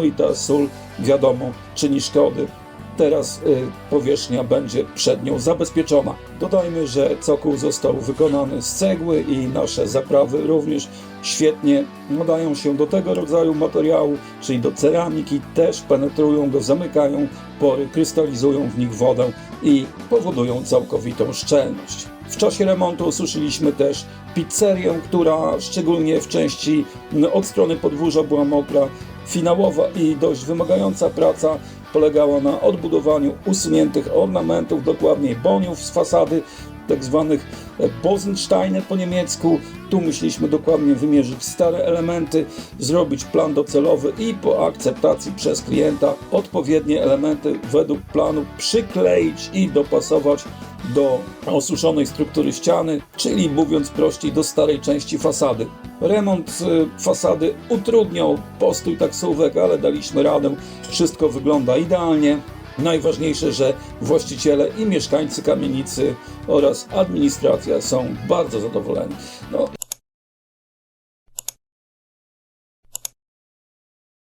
no i ta sól, wiadomo, czyni szkody. Teraz y, powierzchnia będzie przed nią zabezpieczona. Dodajmy, że cokół został wykonany z cegły i nasze zaprawy również świetnie nadają się do tego rodzaju materiału, czyli do ceramiki, też penetrują go, zamykają pory, krystalizują w nich wodę i powodują całkowitą szczelność. W czasie remontu osuszyliśmy też pizzerię, która szczególnie w części od strony podwórza była mokra. Finałowa i dość wymagająca praca polegała na odbudowaniu usuniętych ornamentów, dokładniej boniów z fasady, tak zwanych e, Bosensteine po niemiecku. Tu myśleliśmy dokładnie wymierzyć stare elementy, zrobić plan docelowy i po akceptacji przez klienta odpowiednie elementy według planu przykleić i dopasować do osuszonej struktury ściany, czyli mówiąc prościej do starej części fasady. Remont y, fasady utrudniał postój taksówek, ale daliśmy radę. Wszystko wygląda idealnie. Najważniejsze, że właściciele i mieszkańcy kamienicy oraz administracja są bardzo zadowoleni. No